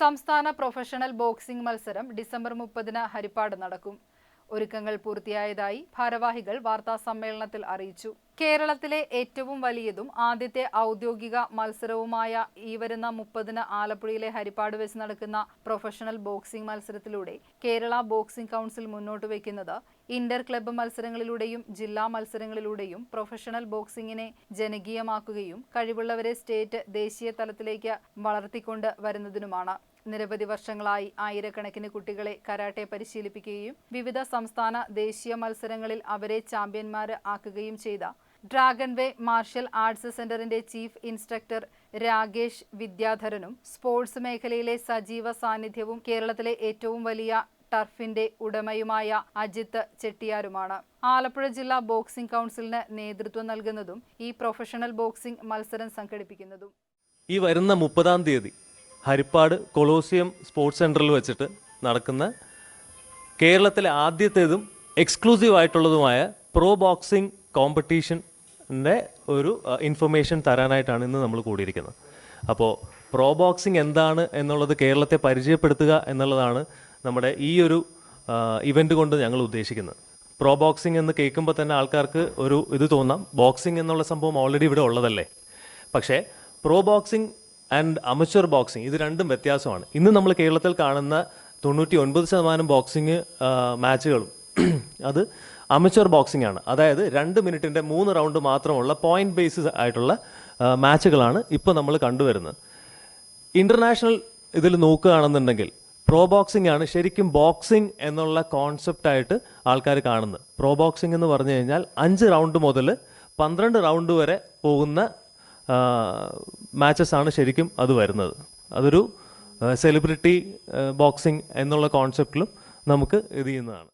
സംസ്ഥാന professional boxing മത്സരം December മുപ്പതിന് ഹരിപ്പാട് നടക്കും. ഒരുക്കങ്ങൾ പൂർത്തിയായതായി ഭാരവാഹികൾ വാർത്താ സമ്മേളനത്തിൽ അറിയിച്ചു. കേരളത്തിലെ ഏറ്റവും വലിയതും ആദ്യത്തെ ഔദ്യോഗിക മത്സരവുമായ ഈ വരുന്ന മുപ്പതിന് ആലപ്പുഴയിലെ ഹരിപ്പാട് വെച്ച് നടക്കുന്ന പ്രൊഫഷണൽ ബോക്സിംഗ് മത്സരത്തിലൂടെ കേരള ബോക്സിംഗ് കൗൺസിൽ മുന്നോട്ട് വയ്ക്കുന്നത് ഇന്റർ ക്ലബ്ബ് മത്സരങ്ങളിലൂടെയും ജില്ലാ മത്സരങ്ങളിലൂടെയും പ്രൊഫഷണൽ ബോക്സിംഗിനെ ജനകീയമാക്കുകയും കഴിവുള്ളവരെ സ്റ്റേറ്റ് ദേശീയ തലത്തിലേക്ക് വളർത്തിക്കൊണ്ട് വരുന്നതിനുമാണ്. നിരവധി വർഷങ്ങളായി ആയിരക്കണക്കിന് കുട്ടികളെ കരാട്ടെ പരിശീലിപ്പിക്കുകയും വിവിധ സംസ്ഥാന ദേശീയ മത്സരങ്ങളിൽ അവരെ ചാമ്പ്യന്മാർ ആക്കുകയും ചെയ്ത. ഡ്രാഗൺ വേ മാർഷൽ ആർട്സ് സെന്ററിന്റെ ചീഫ് ഇൻസ്ട്രക്ടർ രാകേഷ് വിദ്യാധരനും സ്പോർട്സ് മേഖലയിലെ സജീവ സാന്നിധ്യവും കേരളത്തിലെ ഏറ്റവും വലിയ ടർഫിന്റെ ഉടമയുമായ അജിത്ത് ചെട്ടിയാരുമാണ്. ആലപ്പുഴ ജില്ലാ ബോക്സിംഗ് കൗൺസിലിന് നേതൃത്വം നൽകുന്നതും ഈ പ്രൊഫഷണൽ ബോക്സിംഗ് മത്സരം സംഘടിപ്പിക്കുന്നതും. ഈ വരുന്ന മുപ്പതാം തീയതി ഹരിപ്പാട് കൊളോസിയം സ്പോർട്സ് സെന്ററിൽ വെച്ചിട്ട് നടക്കുന്ന കേരളത്തിലെ ആദ്യത്തേതും എക്സ്ക്ലൂസീവ് ആയിട്ടുള്ളതുമായ പ്രോ ബോക്സിംഗ് കോമ്പറ്റീഷന്റെ ഒരു ഇൻഫർമേഷൻ തരാനായിട്ടാണ് ഇന്ന് നമ്മൾ കൂടിയിരിക്കുന്നത്. അപ്പോൾ പ്രോ ബോക്സിംഗ് എന്താണ് എന്നുള്ളത് കേരളത്തെ പരിചയപ്പെടുത്തുക എന്നുള്ളതാണ് നമ്മുടെ ഈ ഒരു ഇവന്റ് കൊണ്ട് ഞങ്ങൾ ഉദ്ദേശിക്കുന്നത്. പ്രോ ബോക്സിംഗ് എന്ന് കേൾക്കുമ്പോൾ തന്നെ ആൾക്കാർക്ക് ഒരു ഇത് തോന്നാം. ബോക്സിംഗ് എന്നുള്ള സംഭവം ഓൾറെഡി ഇവിടെ ഉള്ളതല്ലേ? പക്ഷേ pro boxing and amateur boxing ഇത് രണ്ടും വ്യത്യാസമാണ്. ഇന്ന് നമ്മൾ കേരളത്തിൽ കാണുന്ന തൊണ്ണൂറ്റി ഒൻപത് ശതമാനം ബോക്സിംഗ് മാച്ചുകളും അത് അമച്വർ ബോക്സിംഗ് ആണ്. അതായത് രണ്ട് മിനിറ്റിന്റെ മൂന്ന് റൗണ്ട് മാത്രമുള്ള പോയിന്റ് ബേസിസ് ആയിട്ടുള്ള മാച്ചുകളാണ് ഇപ്പോൾ നമ്മൾ കണ്ടുവരുന്നത്. ഇന്റർനാഷണൽ ഇതിൽ നോക്കുകയാണെന്നുണ്ടെങ്കിൽ പ്രോ ബോക്സിംഗ് ആണ് ശരിക്കും ബോക്സിംഗ് എന്നുള്ള കോൺസെപ്റ്റ് ആയിട്ട് ആൾക്കാർ കാണുന്നത്. പ്രോ ബോക്സിംഗ് എന്ന് പറഞ്ഞു കഴിഞ്ഞാൽ അഞ്ച് റൗണ്ട് മുതൽ പന്ത്രണ്ട് റൗണ്ട് വരെ പോകുന്ന മാച്ചസ് ആണ് ശരിക്കും അത് വരുന്നത്. അതൊരു സെലിബ്രിറ്റി ബോക്സിംഗ് എന്നുള്ള കോൺസെപ്റ്റിലും നമുക്ക് ഇത് ചെയ്യുന്നതാണ്.